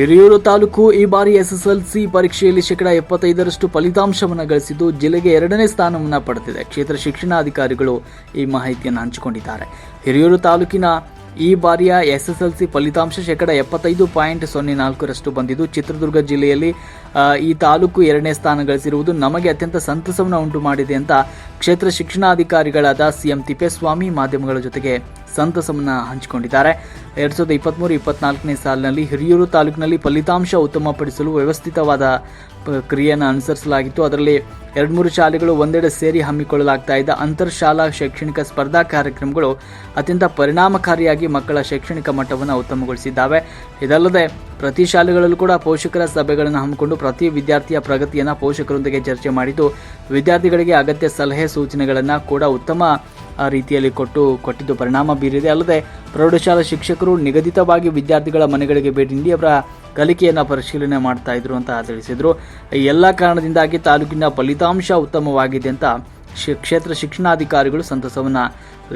ಹಿರಿಯೂರು ತಾಲೂಕು ಈ ಬಾರಿ ಎಸ್ಎಸ್ಎಲ್ಸಿ ಪರೀಕ್ಷೆಯಲ್ಲಿ ಶೇಕಡ ಎಪ್ಪತ್ತೈದರಷ್ಟು ಫಲಿತಾಂಶವನ್ನು ಗಳಿಸಿದ್ದು, ಜಿಲ್ಲೆಗೆ ಎರಡನೇ ಸ್ಥಾನವನ್ನು ಪಡೆದಿದೆ. ಕ್ಷೇತ್ರ ಶಿಕ್ಷಣಾಧಿಕಾರಿಗಳು ಈ ಮಾಹಿತಿಯನ್ನು ಹಂಚಿಕೊಂಡಿದ್ದಾರೆ. ಹಿರಿಯೂರು ತಾಲೂಕಿನ ಈ ಬಾರಿಯ ಎಸ್ಎಸ್ಎಲ್ಸಿ ಫಲಿತಾಂಶ ಶೇಕಡ ಎಪ್ಪತ್ತೈದು ಪಾಯಿಂಟ್ ಸೊನ್ನೆ ನಾಲ್ಕರಷ್ಟು ಬಂದಿದ್ದು, ಚಿತ್ರದುರ್ಗ ಜಿಲ್ಲೆಯಲ್ಲಿ ಈ ತಾಲೂಕು ಎರಡನೇ ಸ್ಥಾನ ಗಳಿಸಿರುವುದು ನಮಗೆ ಅತ್ಯಂತ ಸಂತಸವನ್ನು ಉಂಟು ಮಾಡಿದೆ ಅಂತ ಕ್ಷೇತ್ರ ಶಿಕ್ಷಣಾಧಿಕಾರಿಗಳಾದ ಸಿಎಂ ತಿಪ್ಪೇಸ್ವಾಮಿ ಮಾಧ್ಯಮಗಳ ಜೊತೆಗೆ ಸಂತಸವನ್ನು ಹಂಚಿಕೊಂಡಿದ್ದಾರೆ. ಎರಡ್ ಸಾವಿರದ ಇಪ್ಪತ್ತ್ಮೂರು ಇಪ್ಪತ್ನಾಲ್ಕನೇ ಸಾಲಿನಲ್ಲಿ ಹಿರಿಯೂರು ತಾಲೂಕಿನಲ್ಲಿ ಫಲಿತಾಂಶ ಉತ್ತಮಪಡಿಸಲು ವ್ಯವಸ್ಥಿತವಾದ ಕ್ರಿಯೆಯನ್ನು ಅನುಸರಿಸಲಾಗಿತ್ತು. ಅದರಲ್ಲಿ ಎರಡು ಮೂರು ಶಾಲೆಗಳು ಒಂದೆಡೆ ಸೇರಿ ಹಮ್ಮಿಕೊಳ್ಳಲಾಗ್ತಾ ಇದ್ದ ಅಂತರ್ ಶಾಲಾ ಶೈಕ್ಷಣಿಕ ಸ್ಪರ್ಧಾ ಕಾರ್ಯಕ್ರಮಗಳು ಅತ್ಯಂತ ಪರಿಣಾಮಕಾರಿಯಾಗಿ ಮಕ್ಕಳ ಶೈಕ್ಷಣಿಕ ಮಟ್ಟವನ್ನು ಉತ್ತಮಗೊಳಿಸಿದ್ದಾವೆ. ಇದಲ್ಲದೆ ಪ್ರತಿ ಶಾಲೆಗಳಲ್ಲೂ ಕೂಡ ಪೋಷಕರ ಸಭೆಗಳನ್ನು ಹಮ್ಮಿಕೊಂಡು ಪ್ರತಿ ವಿದ್ಯಾರ್ಥಿಯ ಪ್ರಗತಿಯನ್ನು ಪೋಷಕರೊಂದಿಗೆ ಚರ್ಚೆ ಮಾಡಿದ್ದು, ವಿದ್ಯಾರ್ಥಿಗಳಿಗೆ ಅಗತ್ಯ ಸಲಹೆ ಸೂಚನೆಗಳನ್ನು ಕೂಡ ಉತ್ತಮ ರೀತಿಯಲ್ಲಿ ಕೊಟ್ಟು ಕೊಟ್ಟಿದ್ದು ಪರಿಣಾಮ ಬೀರಿದೆ. ಅಲ್ಲದೆ ಪ್ರೌಢಶಾಲಾ ಶಿಕ್ಷಕರು ನಿಗದಿತವಾಗಿ ವಿದ್ಯಾರ್ಥಿಗಳ ಮನೆಗಳಿಗೆ ಭೇಟಿ ನೀಡಿ ಅವರ ಕಲಿಕೆಯನ್ನು ಪರಿಶೀಲನೆ ಮಾಡ್ತಾ ಇದ್ರು ಅಂತ ತಿಳಿಸಿದರು. ಈ ಎಲ್ಲ ಕಾರಣದಿಂದಾಗಿ ತಾಲೂಕಿನ ಫಲಿತಾಂಶ ಉತ್ತಮವಾಗಿದೆ ಅಂತ ಕ್ಷೇತ್ರ ಶಿಕ್ಷಣಾಧಿಕಾರಿಗಳು ಸಂತಸವನ್ನು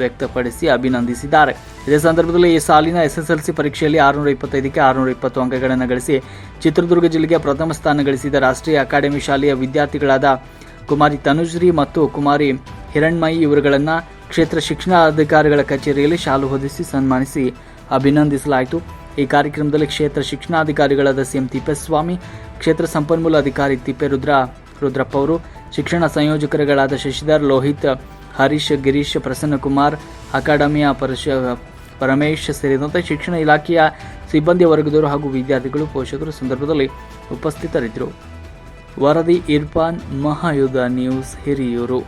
ವ್ಯಕ್ತಪಡಿಸಿ ಅಭಿನಂದಿಸಿದ್ದಾರೆ. ಇದೇ ಸಂದರ್ಭದಲ್ಲಿ ಈ ಸಾಲಿನ ಎಸ್ಎಸ್ಎಲ್ಸಿ ಪರೀಕ್ಷೆಯಲ್ಲಿ ಆರುನೂರ ಇಪ್ಪತ್ತೈದಕ್ಕೆ ಆರುನೂರ ಇಪ್ಪತ್ತು ಅಂಕಗಳನ್ನು ಗಳಿಸಿ ಚಿತ್ರದುರ್ಗ ಜಿಲ್ಲೆಗೆ ಪ್ರಥಮ ಸ್ಥಾನ ಗಳಿಸಿದ ರಾಷ್ಟ್ರೀಯ ಅಕಾಡೆಮಿ ಶಾಲೆಯ ವಿದ್ಯಾರ್ಥಿಗಳಾದ ಕುಮಾರಿ ತನುಶ್ರೀ ಮತ್ತು ಕುಮಾರಿ ಹಿರಣ್ಮಯಿ ಇವರುಗಳನ್ನು ಕ್ಷೇತ್ರ ಶಿಕ್ಷಣಾಧಿಕಾರಿಗಳ ಕಚೇರಿಯಲ್ಲಿ ಶಾಲು ಹೊದಿಸಿ ಸನ್ಮಾನಿಸಿ ಅಭಿನಂದಿಸಲಾಯಿತು. ಈ ಕಾರ್ಯಕ್ರಮದಲ್ಲಿ ಕ್ಷೇತ್ರ ಶಿಕ್ಷಣಾಧಿಕಾರಿಗಳಾದ ಸಿಎಂ ತಿಪ್ಪೇಸ್ವಾಮಿ, ಕ್ಷೇತ್ರ ಸಂಪನ್ಮೂಲ ಅಧಿಕಾರಿ ತಿಪ್ಪೇರುದ್ರ ರುದ್ರಪ್ಪ ಅವರು, ಶಿಕ್ಷಣ ಸಂಯೋಜಕರುಗಳಾದ ಶಶಿಧರ್, ಲೋಹಿತ್, ಹರೀಶ್, ಗಿರೀಶ್, ಪ್ರಸನ್ನಕುಮಾರ್, ಅಕಾಡೆಮಿಯ ಪರಶ, ಪರಮೇಶ್ ಸೇರಿದಂತೆ ಶಿಕ್ಷಣ ಇಲಾಖೆಯ ಸಿಬ್ಬಂದಿ ವರ್ಗದವರು ಹಾಗೂ ವಿದ್ಯಾರ್ಥಿಗಳು, ಪೋಷಕರು ಸಂದರ್ಭದಲ್ಲಿ ಉಪಸ್ಥಿತರಿದ್ದರು. ವರದಿ, ಇರ್ಫಾನ್ ಮಹಾಯುಧ ನ್ಯೂಸ್, ಹಿರಿಯೂರು.